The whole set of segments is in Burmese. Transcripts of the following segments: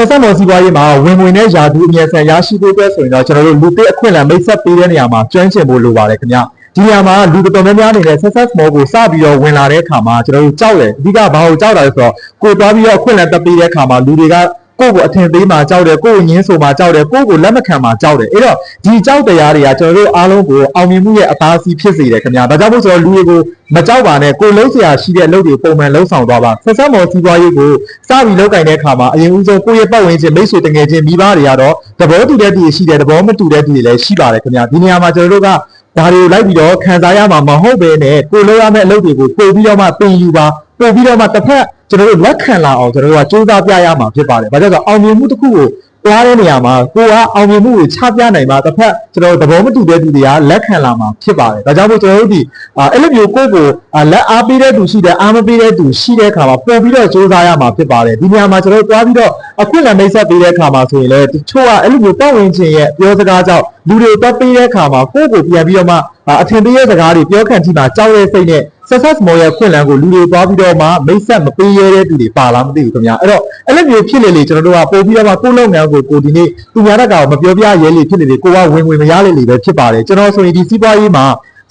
ဆက်ဆက်မော်စီးပွားရေးမှာဝင်ဝင်တဲ့ယာတူအမြဲဆန်ရရှိဖို့အတွက်ဆိုရင်တော့ကျွန်တော်တို့လူသစ်အခွင့်အလမ်းမိတ်ဆက်ပေးတဲ့နေရာမှာကျွမ်းကျင်ဖို့လိုပါတယ်ခင်ဗျဒီနေရာမှာလူတော်တော်များများအနေနဲ့ success mall ကိုစပြီးတော့ဝင်လာတဲ့အခါမှာကျွန်တော်တို့ကြောက်တယ်အဓိကဘာကိုကြောက်တာလဲဆိုတော့ကိုသွားပြီးတော့အခွင့်အလမ်းတက်ပေးတဲ့အခါမှာလူတွေက ကိုယ့်ကိုအထင်သေးမှကြောက်တယ်ကိုယ့်ကိုညင်းဆိုမှကြောက်တယ်ကိုယ့်ကိုလက်မခံမှကြောက်တယ်အဲ့တော့ဒီကြောက်တရားတွေကကျွန်တော်တို့အားလုံးကိုအောင်မြင်မှုရဲ့အသားစီးဖြစ်စေတယ်ခင်ဗျာဒါကြောင့်မို့ဆိုတော့လူတွေကိုမကြောက်ပါနဲ့ကိုယ်လုံးစရာရှိတဲ့အလုပ်တွေပုံမှန်လုံးဆောင်သွားပါဆက်ဆက်မော်စီးပွားရေးကိုစပြီးလုပ်ကင်တဲ့အခါမှာအရင်ဦးဆုံးကိုယ့်ရဲ့ပတ်ဝန်းကျင်မိတ်ဆွေတငယ်ချင်းမိဘတွေကတော့သဘောတူတဲ့သူတွေရှိတယ်သဘောမတူတဲ့သူတွေလည်းရှိပါတယ်ခင်ဗျာဒီနေရာမှာကျွန်တော်တို့ကဒါတွေကိုလိုက်ပြီးတော့ခံစားရမှာမဟုတ်ပဲနဲ့ကိုယ်လုပ်ရမယ့်အလုပ်တွေကိုပို့ပြီးတော့မှသင်ယူပါ ပို့ပြီးတော့မှတစ်ဖက်ကျွန်တော်တို့လက်ခံလာအောင်ကျွန်တော်တို့ကစူးစမ်းပြရမှာဖြစ်ပါတယ်။ဘာကြောင့်လဲဆိုတော့အောင်မြင်မှုတစ်ခုကိုသွားတဲ့နေရာမှာကိုကအောင်မြင်မှုကိုချပြနိုင်မှာတစ်ဖက်ကျွန်တော်တို့သဘောမတူတဲ့သူတွေကလက်ခံလာမှာဖြစ်ပါတယ်။ဒါကြောင့်မို့ကျွန်တော်တို့ဒီအာအဲ့လိုမျိုးကိုယ့်ကိုအာလက်အားပေးတဲ့သူရှိတယ်အားမပေးတဲ့သူရှိတဲ့အခါမှာပို့ပြီးတော့စူးစမ်းရမှာဖြစ်ပါတယ်။ဒီနေရာမှာကျွန်တော်တို့သွားပြီးတော့အခွင့်အလမ်းမိတ်ဆက်ပေးတဲ့အခါမှာဆိုရင်လည်းတချို့ကအဲ့လိုမျိုးပတ်ဝန်းကျင်ရဲ့ပြောစကားကြောင့်လူတွေတက်ပေးတဲ့အခါမှာကိုယ့်ကိုပြန်ပြီးတော့မှအာအထင်သေးတဲ့စကားတွေပြောခံကြည့်တာကြောက်တဲ့စိတ်နဲ့ success mall ရဲ့ခွင့်လန်းကိုလူတွေသွားပြီးတော့မှမိတ်ဆက်မပေးရတဲ့သူတွေပါလားမသိဘူးခင်ဗျာအဲ့တော့အဲ့လိုမျိုးဖြစ်လေလေကျွန်တော်တို့ကပို့ပြီးတော့မှကိုယ့်လုပ်ငန်းကိုကိုဒီနေ့သူများတက်ကမပြောပြရဲလေဖြစ်လေလေကိုကဝင်ဝင်မရလေလေပဲဖြစ်ပါတယ်ကျွန်တော်ဆိုရင်ဒီစီးပွားရေးမှာ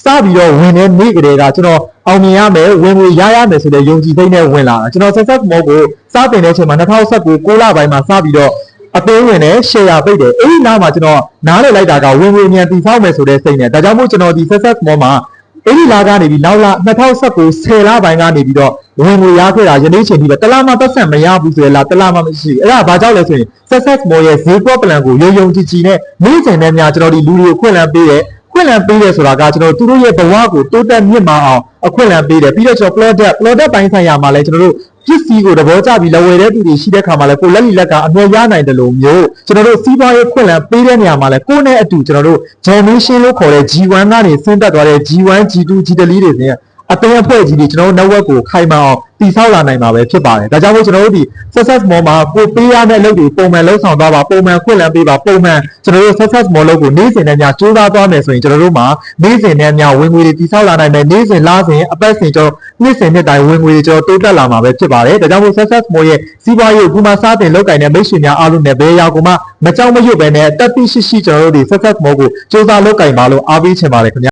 စပြီးတော့ဝင်တဲ့နေ့ကလေးကကျွန်တော်အောင်မြင်ရမယ်ဝင်ဝင်ရရမယ်ဆိုတဲ့ယုံကြည်စိတ်နဲ့ဝင်လာတာကျွန်တော် success mall ကိုစတင်တဲ့အချိန်မှာ2019 6လပိုင်းမှာစပြီးတော့အသေးဝင်နဲ့ share ပိတ်တယ်အဲ့ဒီနောက်မှာကျွန်တော်နားလည်လိုက်တာကဝင်ဝင်မြန်တည်ဆောက်မယ်ဆိုတဲ့စိတ်နဲ့ဒါကြောင့်မို့ကျွန်တော်ဒီ success mall မှာ အဲ့ဒီလာကနေပြီးနောက်လာ2019 10လပိုင်းကနေပြီးတော့ဝင်ငွေရခဲ့တာယနေ့ချိန်ထိပဲတလားမှသက်ဆက်မရဘူးဆိုရလားတလားမှမရှိဘူးအဲ့ဒါဘာကြောင့်လဲဆိုရင် success mall ရဲ့ဈေးကွက် plan ကိုယုံယုံကြည်ကြည်နဲ့နေ့စဉ်နဲ့များကျွန်တော်ဒီလူတွေကိုခွင့်လန်းပေးတယ်ခွင့်လန်းပေးတယ်ဆိုတာကကျွန်တော်တို့သူတို့ရဲ့ဘဝကိုတိုးတက်မြင့်မာအောင်အခွင့်လန်းပေးတယ်ပြီးတော့ကျွန်တော် product product ပိုင်းဆိုင်ရာမှာလည်းကျွန်တော်တို့ ပစ္စည်းကိုသဘောကျပြီးလဝယ်တဲ့သူတွေရှိတဲ့ခါမှာလည်းကိုလက်လီလက်ကအမြဲရနိုင်တယ်လို့မျိုးကျွန်တော်တို့စီးပွားရေးခွင့်လန်းပေးတဲ့နေရာမှာလည်းကိုယ်နဲ့အတူကျွန်တော်တို့ generation လို့ခေါ်တဲ့ G1 ကနေဆင်းသက်သွားတဲ့ G1 G2 G3 တွေနဲ့အသင်းအဖွဲ့ကြီးတွေကျွန်တော်တို့ network ကိုခိုင်မာအောင် တည်ဆောက်လာနိုင်မှာပဲဖြစ်ပါတယ်။ဒါကြောင့်မို့ကျွန်တော်တို့ဒီ success mall မှာကိုပေးရမယ့်အလုပ်တွေပုံမှန်လှုပ်ဆောင်သွားပါပုံမှန်ခွင့်လန်းပေးပါပုံမှန်ကျွန်တော်တို့ success mall လုပ်ကိုနေ့စဉ်နဲ့ညစူးစမ်းသွားမယ်ဆိုရင်ကျွန်တော်တို့မှာနေ့စဉ်နဲ့ညဝင်ငွေတွေတည်ဆောက်လာနိုင်မယ်နေ့စဉ်လစဉ်အပတ်စဉ်ကျွန်တော်နေ့စဉ်နှစ်တိုင်းဝင်ငွေတွေကျွန်တော်တိုးတက်လာမှာပဲဖြစ်ပါတယ်။ဒါကြောင့်မို့ success mall ရဲ့စီးပွားရေးကိုခုမှစတင်လုပ်ကိုင်တဲ့မိတ်ဆွေများအားလုံးနဲ့ဘယ်ရောက်မှမကြောက်မရွံ့ပဲနဲ့တက်တိရှိရှိကျွန်တော်တို့ဒီ success mall ကိုစူးစမ်းလုပ်ကိုင်ပါလို့အားပေးချင်ပါတယ်ခင်ဗျာ